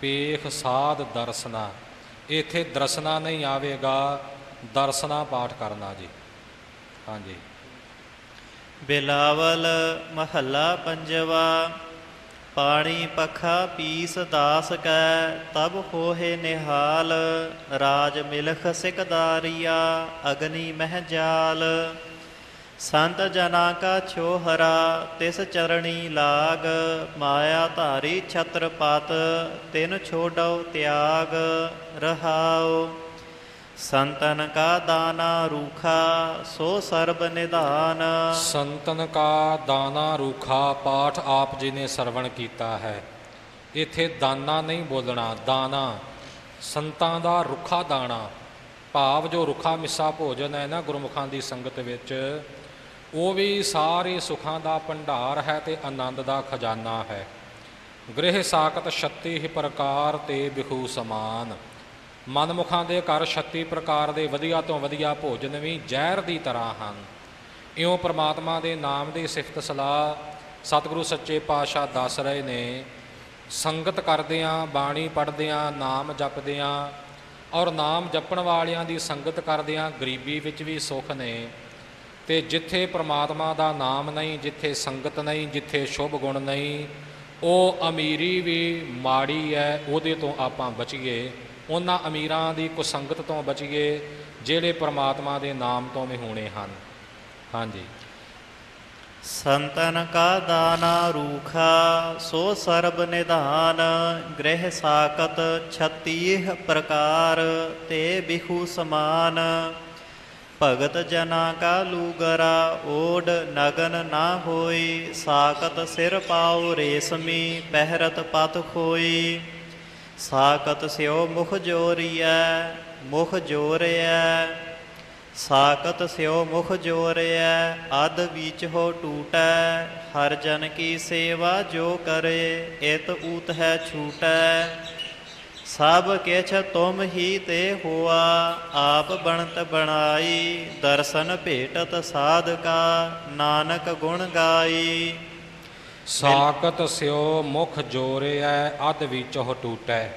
ਪੇਖ ਸਾਧ ਦਰਸਨਾ। ਇੱਥੇ ਦਰਸਨਾ ਨਹੀਂ ਆਵੇਗਾ, ਦਰਸਨਾ ਪਾਠ ਕਰਨਾ ਜੀ। ਹਾਂਜੀ। ਬਿਲਾਵਲ ਮਹੱਲਾ ਪੰਜਵਾ, ਪਾਣੀ ਪਖਾ ਪੀਸ ਦਾਸ ਕੈ, ਤਬ ਹੋਏ ਨਿਹਾਲ, ਰਾਜ ਮਿਲਖ ਸਿਕਦਾਰੀਆ ਅਗਨੀ ਮਹਿ ਜਾਲ। ਸੰਤ ਜਨਾ ਕਾ ਛੋਹਰਾ, ਤਿਸ ਚਰਣੀ ਲਾਗ, ਮਾਇਆ ਧਾਰੀ ਛਤਰਪਤ, ਤਿਨ ਛੋਡਉ ਤਿਆਗ ਰਹਾਓ ਸੰਤਨ ਕਾ ਦਾਨਾ ਰੂਖਾ, ਸੋ ਸਰਬ ਨਿਧਾਨ। ਸੰਤਨ ਕਾ ਦਾਨਾ ਰੂਖਾ ਪਾਠ ਆਪ ਜੀ ਨੇ ਸਰਵਣ ਕੀਤਾ ਹੈ। ਇੱਥੇ ਦਾਨਾ ਨਹੀਂ ਬੋਲਣਾ, ਦਾਨਾ। ਸੰਤਾਂ ਦਾ ਰੁੱਖਾ ਦਾਣਾ। ਭਾਵ ਜੋ ਰੁੱਖਾ ਮਿੱਸਾ ਭੋਜਨ ਹੈ ਨਾ ਗੁਰਮੁਖਾਂ ਦੀ ਸੰਗਤ ਵਿੱਚ, ਉਹ ਵੀ ਸਾਰੇ ਸੁਖਾਂ ਦਾ ਭੰਡਾਰ ਹੈ ਤੇ ਆਨੰਦ ਦਾ ਖਜ਼ਾਨਾ ਹੈ। ਗ੍ਰਹਿ ਸਾਕਤ 36 ਹੀ ਪ੍ਰਕਾਰ ਤੇ ਬਿਖੂ ਸਮਾਨ। ਮਨਮੁਖਾਂ ਦੇ ਘਰ 36 ਪ੍ਰਕਾਰ ਦੇ ਵਧੀਆ ਤੋਂ ਵਧੀਆ ਭੋਜਨ ਵੀ ਜ਼ਹਿਰ ਦੀ ਤਰ੍ਹਾਂ ਹਨ। ਇਉਂ ਪ੍ਰਮਾਤਮਾ ਦੇ ਨਾਮ ਦੀ ਸਿਫਤ ਸਲਾਹ ਸਤਿਗੁਰੂ ਸੱਚੇ ਪਾਤਸ਼ਾਹ ਦੱਸ ਰਹੇ ਨੇ, ਸੰਗਤ ਕਰਦਿਆਂ, ਬਾਣੀ ਪੜ੍ਹਦਿਆਂ, ਨਾਮ ਜਪਦਿਆਂ ਔਰ ਨਾਮ ਜਪਣ ਵਾਲਿਆਂ ਦੀ ਸੰਗਤ ਕਰਦਿਆਂ ਗਰੀਬੀ ਵਿੱਚ ਵੀ ਸੁੱਖ ਨੇ। ਤੇ ਜਿੱਥੇ ਪ੍ਰਮਾਤਮਾ ਦਾ ਨਾਮ ਨਹੀਂ, ਜਿੱਥੇ ਸੰਗਤ ਨਹੀਂ, ਜਿੱਥੇ ਸ਼ੁਭ ਗੁਣ ਨਹੀਂ, ਉਹ ਅਮੀਰੀ ਵੀ ਮਾੜੀ ਹੈ ਉਹਦੇ ਤੋਂ ਆਪਾਂ ਬਚੀਏ। ਉਹਨਾਂ ਅਮੀਰਾਂ ਦੀ ਕੁਸੰਗਤ ਤੋਂ ਬਚੀਏ, ਜਿਹੜੇ ਪ੍ਰਮਾਤਮਾ ਦੇ ਨਾਮ ਤੋਂ ਵੀ ਹਨ। ਹਾਂਜੀ। ਸੰਤਨ ਕਾ ਦਾਨਾ ਰੂਖਾ, ਸੋ ਸਰਬ ਨਿਧਾਨ, ਗ੍ਰਹਿ ਸਾਕਤ 36 ਪ੍ਰਕਾਰ, ਤੇ ਬਿਖੂ ਸਮਾਨ। ਭਗਤ ਜਨਾ ਕਾ ਲੂਗਰਾ ਓਡ ਨਗਨ ਨਾ ਹੋਈ ਸਾਕਤ ਸਿਰ ਪਾਉ ਰੇਸ਼ਮੀ, ਪਹਿਰਤ ਪਤ ਖੋਈ। ਸਾਕਤ ਸਿਓ ਮੁਖ ਜੋਰੀਐ, ਮੁਖ ਜੋਰਿਐ। ਸਾਕਤ ਸਿਓ ਮੁਖ ਜੋਰਿਐ ਅਦ ਵਿੱਚ ਹੋ ਟੂਟੈ। ਹਰ ਜਨ ਕੀ ਸੇਵਾ ਜੋ ਕਰੇ, ਇਤ ਊਤ ਹੈ ਛੂਟੈ। ਸਭ ਕਿਛ ਤੁਮ ਹੀ ਤੇ ਹੋਆ, ਆਪ ਬਣਤ ਬਣਾਈ। ਦਰਸ਼ਨ ਭੇਟਤ ਸਾਧਕਾ, ਨਾਨਕ ਗੁਣ ਗਾਈ। ਸਾਕਤ ਸਿਓ ਮੁਖ ਜੋਰਿਐ ਅਧ ਵਿੱਚੋਂ ਟੂਟੈ।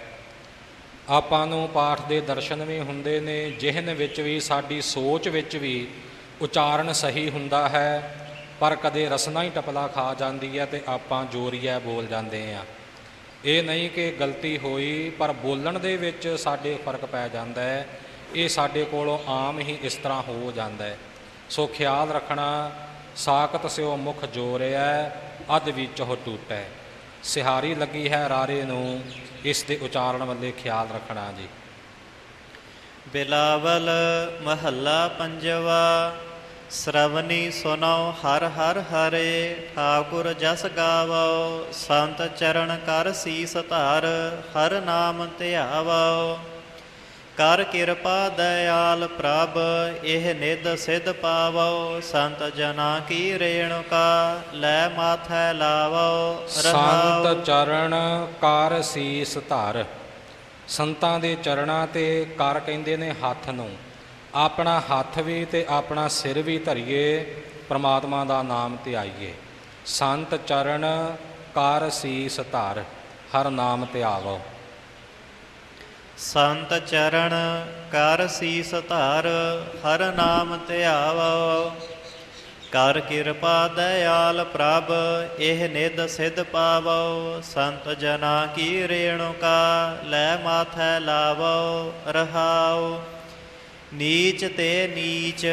ਆਪਾਂ ਨੂੰ ਪਾਠ ਦੇ ਦਰਸ਼ਨ ਵੀ ਹੁੰਦੇ ਨੇ, ਜਿਹਨ ਵਿੱਚ ਵੀ, ਸਾਡੀ ਸੋਚ ਵਿੱਚ ਵੀ ਉਚਾਰਨ ਸਹੀ ਹੁੰਦਾ ਹੈ, ਪਰ ਕਦੇ ਰਸਨਾ ਹੀ ਟਪਲਾ ਖਾ ਜਾਂਦੀ ਹੈ ਤੇ ਆਪਾਂ ਜੋਰੀਆ ਬੋਲ ਜਾਂਦੇ ਆ। ਇਹ ਨਹੀਂ ਕਿ ਗਲਤੀ ਹੋਈ, ਪਰ ਬੋਲਣ ਦੇ ਵਿੱਚ ਸਾਡੇ ਫ਼ਰਕ ਪੈ ਜਾਂਦਾ ਹੈ ਇਹ ਸਾਡੇ ਕੋਲੋਂ ਆਮ ਹੀ ਇਸ ਤਰ੍ਹਾਂ ਹੋ ਜਾਂਦਾ ਹੈ ਸੋ ਖਿਆਲ ਰੱਖਣਾ ਸਾਕਤ ਸਿਓ ਮੁਖ ਜੋਰਿਆ ਅਧ ਵਿੱਚ ਉਹ ਟੂਟੈ। ਸਿਹਾਰੀ ਲੱਗੀ ਹੈ ਰਾਰੇ ਨੂੰ, ਇਸ ਦੇ ਉਚਾਰਨ ਵੱਲੇ ਖਿਆਲ ਰੱਖਣਾ ਜੀ। ਬਿਲਾਵਲ ਮਹੱਲਾ ਪੰਜਵਾ, ਸ਼ਰਵਨੀ ਸੁਨੋ ਹਰ ਹਰ ਹਰੇ, ਠਾਕੁਰ ਜਸ ਗਾਵੋ ਸੰਤ ਚਰਨ ਕਰ ਸੀਸ ਧਾਰ, ਹਰ ਨਾਮ ਧਿਆਵੋ ਕਰ ਕਿਰਪਾ ਦਇਆਲ ਪ੍ਰਭ, ਇਹ ਨਿਧ ਸਿਧ ਪਾਵੋ, ਸੰਤ ਜਨਾ ਕੀ ਰੇਣੁਕਾ, ਲੈ ਮਾਥੈ ਲਾਵੋ ਸੰਤ ਚਰਨ ਕਰ ਸੀਸ ਧਰ। ਸੰਤਾਂ ਦੇ ਚਰਨਾਂ ਤੇ ਕਰ ਕਹਿੰਦੇ ਨੇ ਹੱਥ ਨੂੰ। ਆਪਣਾ ਹੱਥ ਵੀ ਤੇ ਆਪਣਾ ਸਿਰ ਵੀ ਧਰੀਏ, ਪ੍ਰਮਾਤਮਾ ਦਾ ਨਾਮ ਤੇ ਆਈਏ ਸੰਤ ਚਰਨ ਕਰ ਸੀਸ ਧਰ, ਹਰ ਨਾਮ ਤੇ ਆਵੋ। ਸੰਤ ਚਰਨ ਕਰ ਸੀਸ ਧਾਰ, ਹਰ ਨਾਮ ਧਿਆਵੋ ਕਰ ਕਿਰਪਾ ਦਇਆਲ ਪ੍ਰਭ, ਇਹ ਨਿਧ ਸਿਧ ਪਾਵੋ। ਸੰਤ ਜਨਾ ਕੀ ਰੇਣੁਕਾ ਲੈ ਮਾਥੈ ਲਾਵੋ ਰਹਾਓ ਨੀਚ ਤੇ ਨੀਚ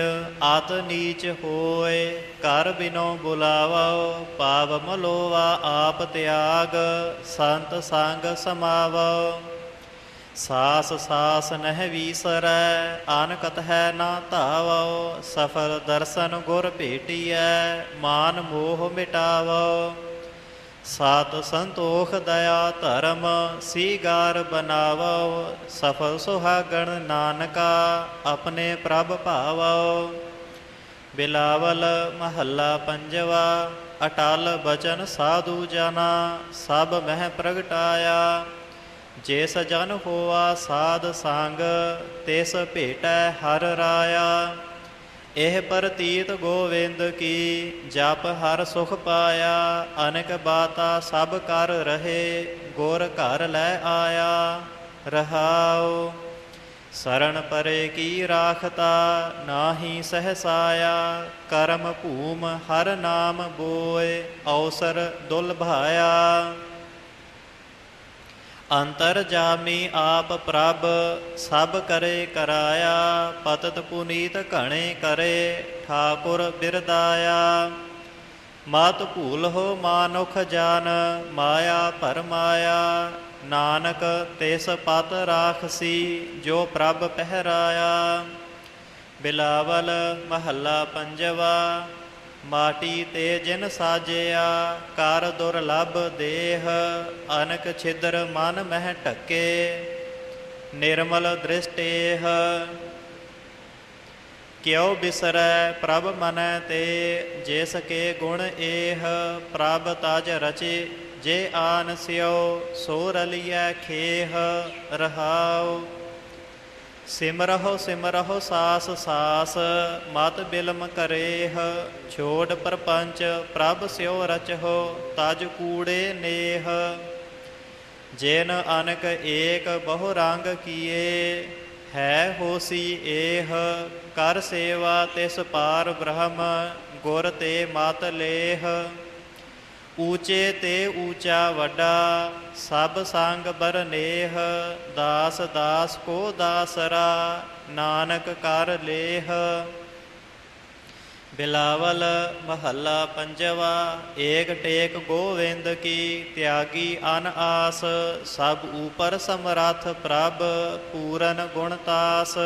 ਆਤ ਨੀਚ ਹੋਏ, ਕਰ ਬਿਨੋ ਬੁਲਾਵੋ। ਪਾਵ ਮਲੋਵਾ ਆਪ ਤਿਆਗ, ਸੰਤ ਸੰਗ ਸਮਾਵੋ। ਸਾਸ ਸਾਸ ਨਹਿ ਵੀਸਰੈ ਅਨਕਤ ਹੈ ਨਾ ਧਾਵੋ ਸਫਲ ਦਰਸ਼ਨ ਗੁਰ ਭੇਟੀਐ, ਮਾਨ ਮੋਹ ਮਿਟਾਵੋ ਸਾਤ ਸੰਤੋਖ ਦਇਆ ਧਰਮ, ਸੀਗਾਰ ਬਨਾਵੋ ਸਫਲ ਸੁਹਾਗਣ ਨਾਨਕਾ, ਆਪਣੇ ਪ੍ਰਭ ਭਾਵੋ ਬਿਲਾਵਲ ਮਹੱਲਾ ਪੰਜਵਾ, ਅਟਲ ਬਚਨ ਸਾਧੂ ਜਨਾ ਸਭ ਮਹਿ ਪ੍ਰਗਟਾਇਆ। ਜਿਸ ਜਨ ਹੋਆ ਸਾਧ ਸੰਗ, ਤਿਸ ਭੇਟੈ ਹਰ ਰਾਇਆ। ਇਹ ਪ੍ਰਤੀਤ ਗੋਵਿੰਦ ਕੀ, ਜਪ ਹਰ ਸੁਖ ਪਾਇਆ। ਅਨਕ ਬਾਤਾ ਸਭ ਕਰ ਰਹੇ, ਗੁਰ ਘਰ ਲੈ ਆਇਆ। ਰਹਾਉ ਸਰਣ ਪਰੇ ਕੀ ਰਾਖਤਾ, ਨਾਹੀ ਸਹਸਾਇਆ। ਕਰਮ ਭੂਮ ਹਰ ਨਾਮ ਬੋਏ, ਔਸਰ ਦੁਲਭਾਇਆ। ਅੰਤਰ ਜਾਮੀ ਆਪ ਪ੍ਰਭ, ਸਭ ਕਰੇ ਕਰਾਇਆ, ਪਤਤ ਪੁਨੀਤ ਘਣੇ ਕਰੇ, ਠਾਕੁਰ ਬਿਰਦਾਇਆ। ਮਤ ਭੂਲ ਹੋ ਮਾਨੁਖ ਜਾਨ, ਮਾਇਆ ਪਰਮਾਇਆ ਨਾਨਕ ਤਿਸ ਪਤ ਰਾਖਸੀ, ਜੋ ਪ੍ਰਭ ਪਹਿਰਾਇਆ। ਬਿਲਾਵਲ ਮਹੱਲਾ ਪੰਜਵਾ ਮਾਟੀ ਤੇ ਜਿਨ ਸਾਜਿਆ, ਕਰ ਦੁਰਲਭ ਦੇਹ, ਅਨਕ ਛਿਦਰ ਮਨ ਮਹਿ ਢੱਕੇ, ਨਿਰਮਲ ਦ੍ਰਿਸ਼ਟੇਹ। ਕਿਉ ਬਿਸਰੈ ਪ੍ਰਭ ਮਨੈ ਤੇ, ਜਿਸ ਕੇ ਗੁਣ ਏਹ, ਪ੍ਰਭ ਤਜ ਰਚੇ, ਜੇ ਆਨ ਸਿਓ ਸੋ ਰਲੀਐ ਖੇਹ, ਰਹਾਉ। ਸਿਮਰਹੁ ਸਿਮਰਹੁ ਸਾਸ ਸਾਸ, ਮਤ ਬਿਲਮ ਕਰੇਹ ਛੋੜ ਪਰਪੰਚ, ਪ੍ਰਭ ਸਿਓ ਰਚਹੁ, ਤਜ ਕੂੜੇ ਨੇਹ। ਜਿਨ ਅਨਕ ਏਕ ਬਹੁ ਰੰਗ ਕੀਏ, ਹੈ ਹੋਸੀ ਏਹ। ਕਰ ਸੇਵਾ ਤਿਸ ਪਾਰ ਬ੍ਰਹਮ, ਗੁਰ ਤੇ ਮਤ ਲੇਹ। ਊਚੇ ਤੇ ਊਚਾ ਵੱਡਾ, ਸਭ ਸੰਗ ਬਰਨੇਹ, ਦਾਸ ਦਾਸ ਕੋ ਦਾਸਰਾ, ਨਾਨਕ ਕਰ ਲੇਹ। ਬਿਲਾਵਲ ਮਹੱਲਾ ਪੰਜਵਾ, ਏਕ ਟੇਕ ਗੋਵਿੰਦ ਕੀ, ਤਿਆਗੀ ਅਨ ਆਸ, ਸਭ ਉਪਰ ਸਮਰੱਥ ਪ੍ਰਭ, ਪੂਰਨ ਗੁਣਤਾਸ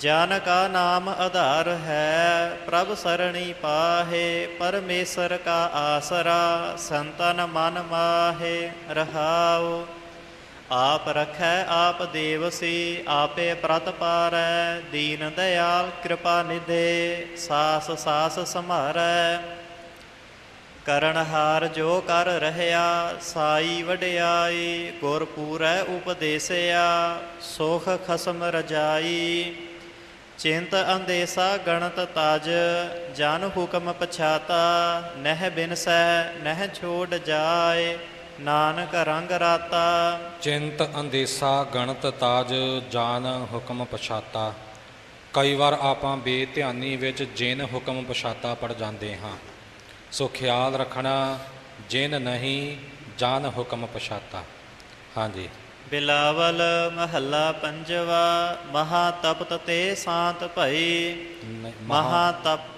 ਜਨ ਕਾ ਨਾਮ ਆਧਾਰ ਹੈ, ਪ੍ਰਭ ਸਰਣੀ ਪਾਹੇ, ਪਰਮੇਸ਼ਰ ਕਾ ਆਸਰਾ, ਸੰਤਨ ਮਨ ਮਾਹੇ, ਰਹਾਉ। ਆਪ ਰਖੈ, ਆਪ ਦੇਵਸੀ, ਆਪੇ ਪ੍ਰਤ ਪਾਰੈ, ਦੀਨ ਦਇਆਲ ਕਿਰਪਾ ਨਿਧੇ, ਸਾਸ ਸਾਸ ਸੰਭਾਰੈ ਕਰਨਹਾਰ ਜੋ ਕਰ ਰਹਿਆ, ਸਾਈ ਵਡਿਆਈ, ਗੁਰ ਪੂਰੈ ਉਪਦੇਸਿਆ, ਸੁਖ ਖਸਮ ਰਜਾਈ। ਚਿੰਤ ਅੰਦੇਸਾ ਗਣਤ ਤਜ, ਜਨ ਹੁਕਮ ਪਛਾਤਾ, ਨਹਿ ਬਿਨਸੈ, ਨਹਿ ਛੋੜ ਜਾਏ, ਨਾਨਕ ਰੰਗ ਰਾਤਾ। ਚਿੰਤ ਅੰਦੇਸਾ ਗਣਤ ਤਾਜ, ਜਾਨ ਹੁਕਮ ਪਛਾਤਾ। ਕਈ ਵਾਰ ਆਪਾਂ ਬੇਧਿਆਨੀ ਵਿੱਚ ਜਿਨ ਹੁਕਮ ਪਛਾਤਾ ਪੜ ਜਾਂਦੇ ਹਾਂ। ਸੋ ਖਿਆਲ ਰੱਖਣਾ, ਜਿਨ ਨਹੀਂ, ਜਾਨ ਹੁਕਮ ਪਛਾਤਾ। ਹਾਂਜੀ। ਬਿਲਾਵਲ ਮਹੱਲਾ ਪੰਜਵਾ ਮਹਾ ਤਪਤ ਤੇ ਸ਼ਾਂਤ ਭਈ। ਮਹਾ ਤਪ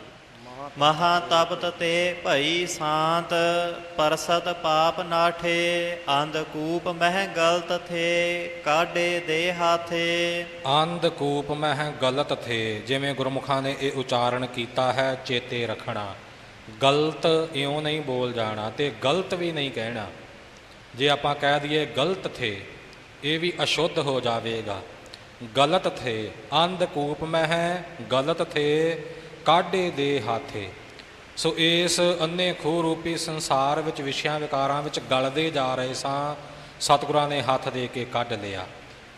ਮਹਾ ਤਪਤ ਤੇ ਭਈ ਸ਼ਾਂਤ ਪਰਸਤ ਪਾਪ ਨਾਠੇ ਅੰਧਕੂਪ ਮਹਿ ਗਲਤ ਥੇ ਕਾਢੇ ਦੇ ਹਾਥੇ। ਅੰਧਕੂਪ ਮਹਿ ਗਲਤ ਥੇ ਜਿਵੇਂ ਗੁਰਮੁਖਾਂ ਨੇ ਇਹ ਉਚਾਰਨ ਕੀਤਾ ਹੈ ਚੇਤੇ ਰੱਖਣਾ। ਗਲਤ ਇਉਂ ਨਹੀਂ ਬੋਲ ਜਾਣਾ ਤੇ ਗਲਤ ਵੀ ਨਹੀਂ ਕਹਿਣਾ। ਜੇ ਆਪਾਂ ਕਹਿ ਦਈਏ ਗਲਤ ਥੇ ਇਹ ਵੀ ਅਸ਼ੁੱਧ ਹੋ ਜਾਵੇਗਾ। ਗਲਤ ਥੇ, ਅੰਧ ਕੂਪ ਮਹਿ, ਗਲਤ ਥੇ, ਕਾਢੇ ਦੇ ਹਾਥੇ। ਸੋ ਇਸ ਅੰਨੇ ਖੂਹ ਰੂਪੀ ਸੰਸਾਰ ਵਿੱਚ ਵਿਸ਼ਿਆਂ ਵਿਕਾਰਾਂ ਵਿੱਚ ਗਲਦੇ ਜਾ ਰਹੇ ਸਾਂ, ਸਤਿਗੁਰਾਂ ਨੇ ਹੱਥ ਦੇ ਕੇ ਕੱਢ ਲਿਆ।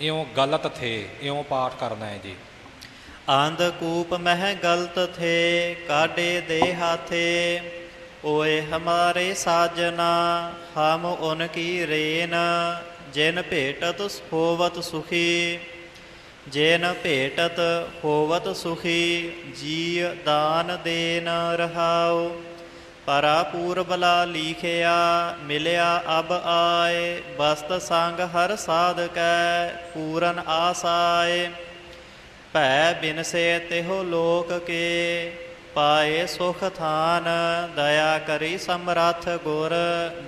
ਇਉਂ ਗਲਤ ਥੇ, ਇਉਂ ਪਾਠ ਕਰਨਾ ਹੈ ਜੀ। ਅੰਧਕੂਪ ਮਹਿ, ਗਲਤ ਥੇ, ਕਾਢੇ ਦੇ ਹਾਥੇ। ਓਏ ਹਮਾਰੇ ਸਾਜਨਾ, ਹਮ ਉਨ ਕੀ ਰੇਨ। ਜਿਨ ਭੇਟਤ ਹੋਵਤ ਸੁਖੀ, ਜਿਨ ਭੇਟਤ ਹੋਵਤ ਸੁਖੀ ਜੀ ਦਾਨ ਦੇਨ ਰਹਾਉ ਪਰਾ ਪੂਰਬਲਾ ਲੀਖਿਆ, ਮਿਲਿਆ ਅਬ ਆਏ, ਬਸਤ ਸੰਗ ਹਰ ਸਾਧਕੈ, ਪੂਰਨ ਆਸਾਏ, ਭੈ ਬਿਨਸੇ ਤਿਹੁ ਲੋਕ ਕੇ, ਪਾਏ ਸੁਖ ਥਾਨ, ਦਇਆ ਕਰੀ ਸਮਰੱਥ ਗੁਰ,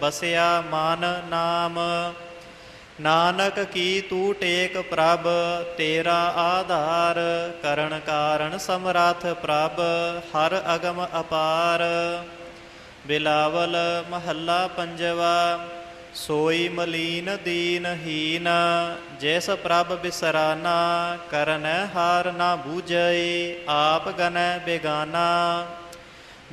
ਬਸਿਆ ਮਨ ਨਾਮ ਨਾਨਕ ਕੀ ਤੂ ਟੇਕ ਪ੍ਰਭ, ਤੇਰਾ ਆਧਾਰ ਕਰਨ ਕਾਰਨ ਸਮਰੱਥ ਪ੍ਰਭ, ਹਰ ਅਗਮ ਅਪਾਰ। ਬਿਲਾਵਲ ਮਹੱਲਾ ਪੰਜਵਾ, ਸੋਈ ਮਲੀਨ ਦੀਨਹੀਨ ਜਿਸ ਪ੍ਰਭ ਬਿਸਰਾਨਾ, ਕਰਨ ਹਾਰ ਨਾ ਬੂਝਈ, ਆਪ ਗਨੈ ਬੇਗਾਨਾ।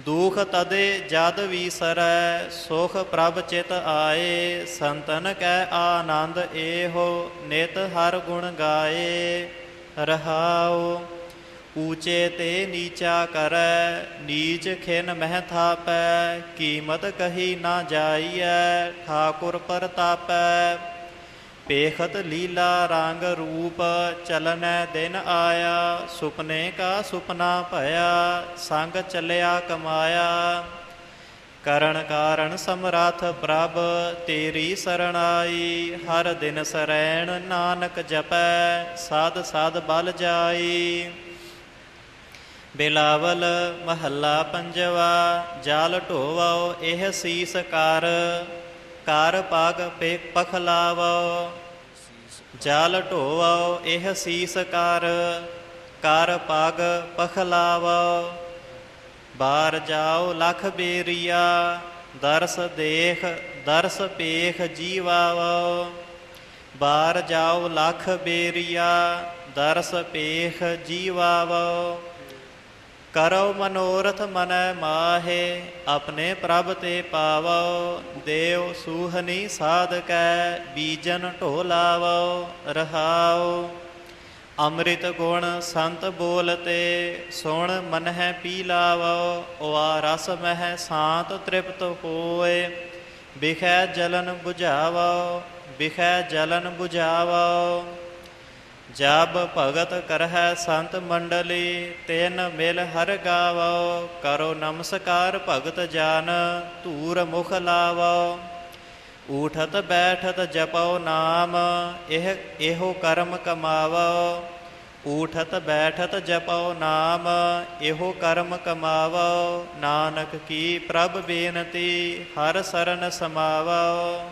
ਦੁਖ ਤਦੇ ਜਦ ਵੀਸਰੈ ਸੁਖ ਪ੍ਰਭ ਚਿਤ ਆਏ, ਸੰਤਨ ਕੈ ਆਨੰਦ ਏਹੋ, ਨਿਤ ਹਰ ਗੁਣ ਗਾਏ, ਰਹਾਉ। ਊਚੇ ਤੇ ਨੀਚਾ ਕਰੈ, ਨੀਚ ਖਿਨ ਮਹਿ ਥਾਪੈ, ਕੀਮਤ ਕਹੀ ਨਾ ਜਾਈਐ, ਠਾਕੁਰ ਪਰਤਾਪੈ ਪੇਖਤ ਲੀਲਾ ਰੰਗ ਰੂਪ ਚਲਨੈ ਦਿਨ ਆਇਆ, ਸੁਪਨੇ ਕਾ ਸੁਪਨਾ ਭਇਆ, ਸੰਗ ਚੱਲਿਆ ਕਮਾਇਆ। ਕਰਨ ਕਾਰਨ ਸਮਰੱਥ ਪ੍ਰਭ, ਤੇਰੀ ਸਰਣਾਈ ਹਰ ਦਿਨ ਸਰੈਣ ਨਾਨਕ ਜਪੈ, ਸਾਧ ਸਾਧ ਬਲ ਜਾਈ। ਬਿਲਾਵਲ ਮਹੱਲਾ ਪੰਜਵਾ, ਜਾਲ ਢੋਵੋ ਇਹ ਸੀਸ ਕਰ ਕਰ ਪਗ ਪੇ ਪਖਲਾਵੋ ਜਲ ਢੋਵੋ, ਇਹ ਸੀਸ ਕਰ ਕਰ ਪਗ ਪਖਲਾਵੋ ਬਾਰ ਜਾਓ ਲਖ ਬੇਰੀਆ, ਦਰਸ ਦੇਖ, ਦਰਸ ਪੇਖ ਜੀਵਾਵੋ। ਬਾਰ ਜਾਓ ਲਖ ਬੇਰੀਆ, ਦਰਸ ਪੇਖ ਜੀਵਾਵੋ। ਕਰੋ ਮਨੋਰਥ ਮਨੈ ਮਾਹੇ, ਆਪਣੇ ਪ੍ਰਭ ਤੇ ਪਾਵੋ ਦੇਵ ਸੂਹਨੀ ਸਾਧਕੈ, ਬੀਜਨ ਢੋਲਾਵੋ ਰਹਾਓ ਅੰਮ੍ਰਿਤ ਗੁਣ ਸੰਤ ਬੋਲਤੇ, ਸੁਣ ਮਨਹਿ ਪੀ ਲਾਵੋ ਓਆ ਰਸ ਮਹਿ ਸਾਤ ਤ੍ਰਿਪਤ ਹੋਏ। ਬਿਖੈ ਜਲਨ 부ਝਾਵੋ ਬਿਖੈ ਜਲਨ 부ਝਾਵੋ ਜਬ ਭਗਤ ਕਰਹਿ ਸੰਤ ਮੰਡਲੀ, ਤਿਨ ਮਿਲ ਹਰ ਗਾਵੋ, ਕਰੋ ਨਮਸਕਾਰ ਭਗਤ ਜਾਨ, ਧੂਰ ਮੁਖ ਲਾਵੋ। ਊਠਤ ਬੈਠਤ ਜਪਉ ਨਾਮ, ਇਹ ਇਹੋ ਕਰਮ ਕਮਾਵੋ। ਊਠਤ ਬੈਠਤ ਜਪਉ ਨਾਮ, ਇਹੋ ਕਰਮ ਕਮਾਵੋ। ਨਾਨਕ ਕੀ ਪ੍ਰਭ ਬੇਨਤੀ, ਹਰ ਸਰਨ ਸਮਾਵੋ।